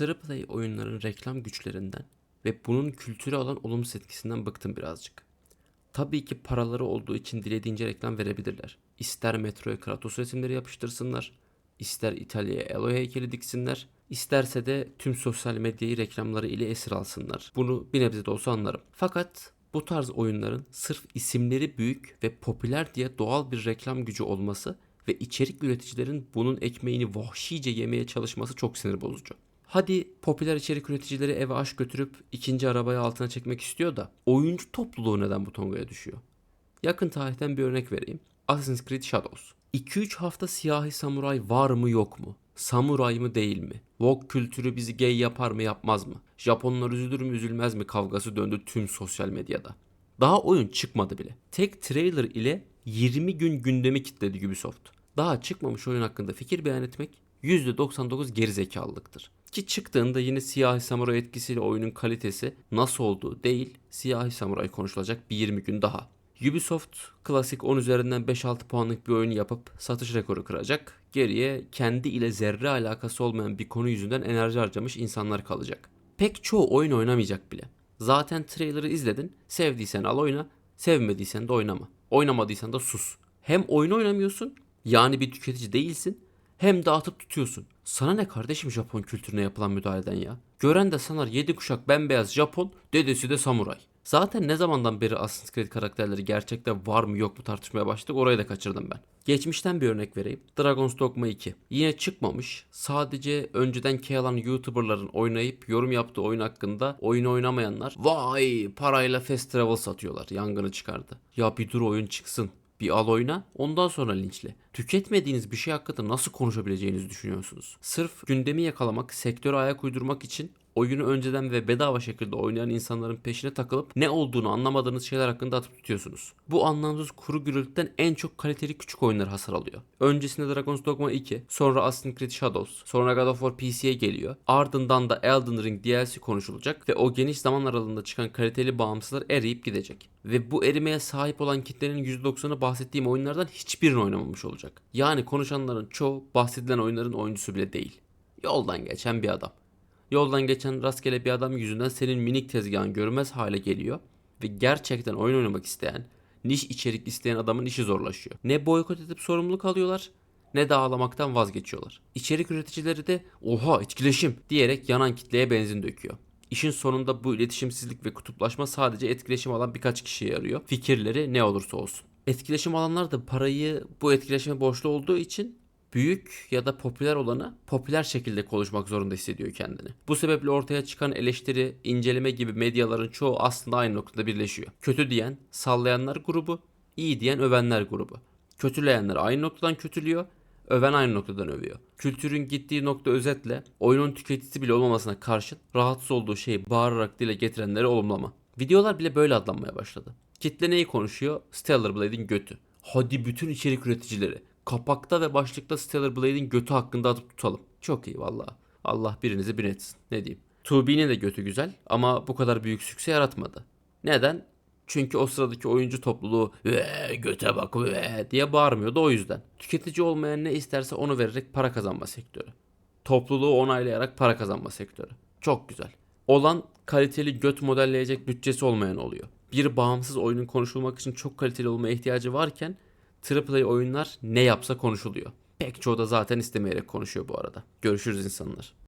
AAA oyunların reklam güçlerinden ve bunun kültüre olan olumsuz etkisinden bıktım birazcık. Tabii ki paraları olduğu için dilediğince reklam verebilirler. İster metroya Kratos resimleri yapıştırsınlar, ister İtalya'ya Elo heykeli diksinler, isterse de tüm sosyal medyayı reklamları ile esir alsınlar. Bunu bir nebze de olsa anlarım. Fakat bu tarz oyunların sırf isimleri büyük ve popüler diye doğal bir reklam gücü olması ve içerik üreticilerin bunun ekmeğini vahşice yemeye çalışması çok sinir bozucu. Hadi popüler içerik üreticileri eve aş götürüp ikinci arabayı altına çekmek istiyor da oyuncu topluluğu neden bu tongaya düşüyor? Yakın tarihten bir örnek vereyim. Assassin's Creed Shadows. 2-3 hafta siyahi samuray var mı yok mu? Samuray mı değil mi? Woke kültürü bizi gay yapar mı yapmaz mı? Japonlar üzülür mü üzülmez mi kavgası döndü tüm sosyal medyada. Daha oyun çıkmadı bile. Tek trailer ile 20 gün gündemi kitledi Ubisoft. Daha çıkmamış oyun hakkında fikir beyan etmek %99 gerizekalılıktır. Ki çıktığında yine siyahi samuray etkisiyle oyunun kalitesi nasıl olduğu değil, siyahi samuray konuşulacak bir 20 gün daha. Ubisoft klasik 10 üzerinden 5-6 puanlık bir oyun yapıp satış rekoru kıracak. Geriye kendi ile zerre alakası olmayan bir konu yüzünden enerji harcamış insanlar kalacak. Pek çoğu oyun oynamayacak bile. Zaten trailer'ı izledin, sevdiysen al oyna, sevmediysen de oynama. Oynamadıysan da sus. Hem oyun oynamıyorsun, yani bir tüketici değilsin, hem de atıp tutuyorsun. Sana ne kardeşim Japon kültürüne yapılan müdahaleden ya? Gören de sanar 7 kuşak bembeyaz Japon, dedesi de samuray. Zaten ne zamandan beri Assassin's Creed karakterleri gerçekte var mı yok mu tartışmaya başladık orayı da kaçırdım ben. Geçmişten bir örnek vereyim. Dragon's Dogma 2. Yine çıkmamış. Sadece önceden key alan YouTuber'ların oynayıp yorum yaptığı oyun hakkında oyunu oynamayanlar vay parayla fast travel satıyorlar. Yangını çıkardı. Ya bir dur oyun çıksın. Bir al oyna ondan sonra linçle. Tüketmediğiniz bir şey hakkında nasıl konuşabileceğinizi düşünüyorsunuz? Sırf gündemi yakalamak, sektöre ayak uydurmak için oyunu önceden ve bedava şekilde oynayan insanların peşine takılıp ne olduğunu anlamadığınız şeyler hakkında atıp tutuyorsunuz. Bu anlamsız kuru gürültüden en çok kaliteli küçük oyunlar hasar alıyor. Öncesinde Dragon's Dogma 2, sonra Assassin's Creed Shadows, sonra God of War PC'ye geliyor. Ardından da Elden Ring DLC konuşulacak ve o geniş zaman aralığında çıkan kaliteli bağımsızlar eriyip gidecek. Ve bu erimeye sahip olan kitlenin %90'ı bahsettiğim oyunlardan hiçbirini oynamamış olacak. Yani konuşanların çoğu bahsedilen oyunların oyuncusu bile değil. Yoldan geçen bir adam. Yoldan geçen rastgele bir adam yüzünden senin minik tezgahın görmez hale geliyor ve gerçekten oyun oynamak isteyen, niş içerik isteyen adamın işi zorlaşıyor. Ne boykot edip sorumluluk alıyorlar ne de ağlamaktan vazgeçiyorlar. İçerik üreticileri de oha etkileşim diyerek yanan kitleye benzin döküyor. İşin sonunda bu iletişimsizlik ve kutuplaşma sadece etkileşim alan birkaç kişiye yarıyor. Fikirleri ne olursa olsun. Etkileşim alanlar da parayı bu etkileşime borçlu olduğu için büyük ya da popüler olanı popüler şekilde konuşmak zorunda hissediyor kendini. Bu sebeple ortaya çıkan eleştiri, inceleme gibi medyaların çoğu aslında aynı noktada birleşiyor. Kötü diyen sallayanlar grubu, iyi diyen övenler grubu. Kötüleyenler aynı noktadan kötülüyor, öven aynı noktadan övüyor. Kültürün gittiği nokta özetle oyunun tüketicisi bile olmamasına karşın rahatsız olduğu şeyi bağırarak dile getirenleri olumlama. Videolar bile böyle adlanmaya başladı. Kitle neyi konuşuyor? Stellar Blade'in götü. Hadi bütün içerik üreticileri kapakta ve başlıkta Stellar Blade'in götü hakkında atıp tutalım. Çok iyi valla. Allah birinizi bir etsin. Ne diyeyim. 2B'nin de götü güzel ama bu kadar büyük sükse yaratmadı. Neden? Çünkü o sıradaki oyuncu topluluğu göte bak ve diye bağırmıyordu o yüzden. Tüketici olmayan ne isterse onu vererek para kazanma sektörü. Topluluğu onaylayarak para kazanma sektörü. Çok güzel. Olan kaliteli göt modelleyecek bütçesi olmayan oluyor. Bir bağımsız oyunun konuşulmak için çok kaliteli olmaya ihtiyacı varken AAA oyunlar ne yapsa konuşuluyor. Pek çoğu da zaten istemeyerek konuşuyor bu arada. Görüşürüz insanlar.